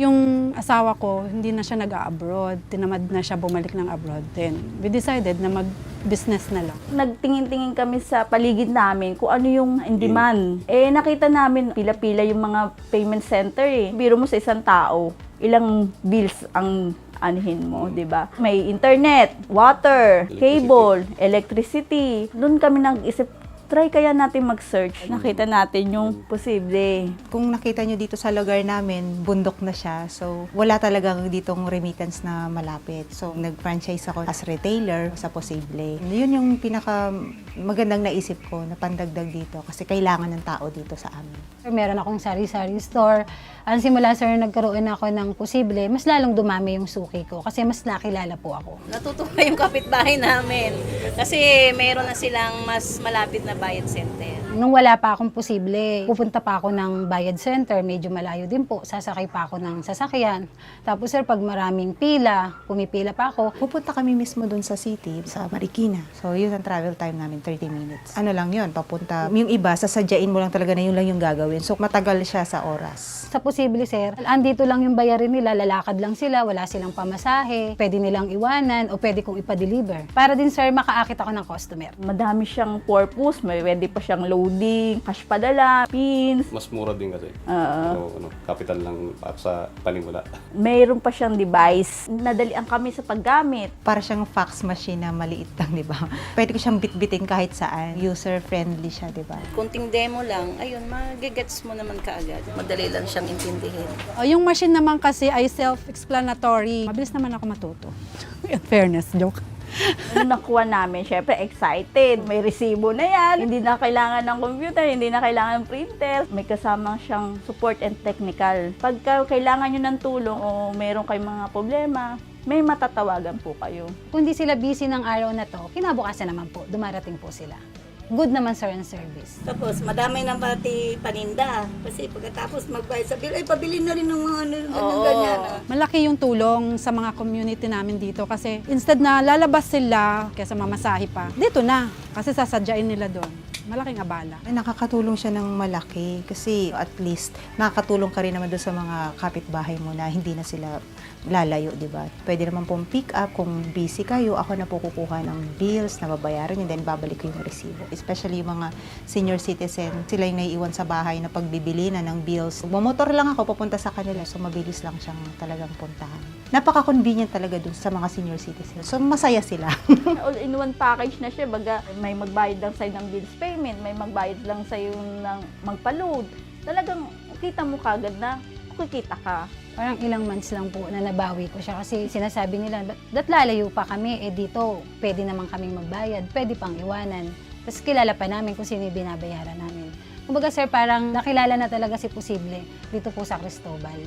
Yung asawa ko, hindi na siya nag-abroad. Tinamad na siya bumalik ng abroad din. We decided na mag-business na lang. Nagtingin-tingin kami sa paligid namin kung ano yung in demand. Eh, nakita namin pila-pila yung mga payment center eh. Biro mo sa isang tao, ilang bills ang anihin mo, di ba? May internet, water, cable, electricity. Doon kami nag-isip, try kaya natin mag-search. Nakita natin yung posible. Kung nakita nyo dito sa lugar namin, bundok na siya. So, wala talagang ditong remittance na malapit. So, nag-franchise ako as retailer sa posible. Yun yung pinaka magandang naisip ko na pandagdag dito kasi kailangan ng tao dito sa amin. Sir, meron akong sari-sari store. Ang simula sir, nagkaroon ako ng posible, mas lalong dumami yung suki ko kasi mas nakilala po ako. Natutuwa yung kapitbahay namin. Kasi meron na silang mas malapit na bayad center. Nung wala pa akong posible, pupunta pa ako ng bayad center, medyo malayo din po, sasakay pa ako ng sasakyan. Tapos sir, pag maraming pila, pumipila pa ako, Pupunta kami mismo dun sa city, sa Marikina. So, yun ang travel time namin, 30 minutes. Ano lang yun, papunta. Yung iba, sasadyain mo lang talaga na yun lang yung gagawin. So, matagal siya sa oras. sa posible sir, andito lang yung bayarin nila, lalakad lang sila, wala silang pamasahe, pwede nilang iwanan o pwede kong ipa-deliver. Para din sir, makaakit ako ng customer. Madami siyang purpose, may pwede pa siyang loading, cash padala, pins, Mas mura din kasi. Oo. So, ano, capital lang para sa panimula. mayroon pa siyang device. Nadalian kami sa paggamit. Para siyang fax machine na maliit lang, di ba? Pwede ko siyang bitbitin kahit saan. User-friendly siya, di ba? Kunting demo lang, ayun, magigets mo naman kaagad. Madali lang siyang intindihin. O, yung machine naman kasi ay self-explanatory. Mabilis naman ako matuto. In fairness, joke. Nung nakuha namin, syempre excited. May resibo na yan. Hindi na kailangan ng computer, hindi na kailangan ng printer. May kasama siyang support and technical. Pagka kailangan nyo ng tulong o meron kayong mga problema, may matatawagan po kayo. Kung di sila busy ng araw na to, kinabukasan naman po, dumarating po sila. Good naman sir ang service. Tapos, madami ng pati paninda. Kasi pagkatapos magbayad sa bill, ay pabili na rin ng mga ano, ganyan, Oo. ganyan. ah. Malaki yung tulong sa mga community namin dito kasi instead na lalabas sila kaysa mamasahe pa, dito na kasi sasadyain nila doon. Malaking abala. Ay, Nakakatulong siya ng malaki kasi at least nakakatulong ka rin naman doon sa mga kapitbahay mo na hindi na sila lalayo, di ba? Pwede naman pong pick up kung busy kayo. Ako na po kukuha ng bills na babayaran and then babalik ko yung resibo. Especially yung mga senior citizen, sila yung naiiwan sa bahay na pagbibili na ng bills. Bumotor lang ako papunta sa kanila so mabilis lang siyang talagang puntahan. Napaka-convenient talaga dun sa mga senior citizens. So masaya sila. All-in-one package na siya. Baga, may magbayad lang sa'yo ng bills payment, may magbayad lang sa'yo ng magpa-load. Talagang kita mo kagad na kukita ka. Parang ilang months lang po na nabawi ko siya kasi sinasabi nila, "Ba't- ba't lalayo pa kami? Eh dito, pwede naman kaming magbayad, pwede pang iwanan. Tapos kilala pa namin kung sino yung binabayaran namin. Kumbaga sir, parang nakilala na talaga si Posible dito po sa Cristobal.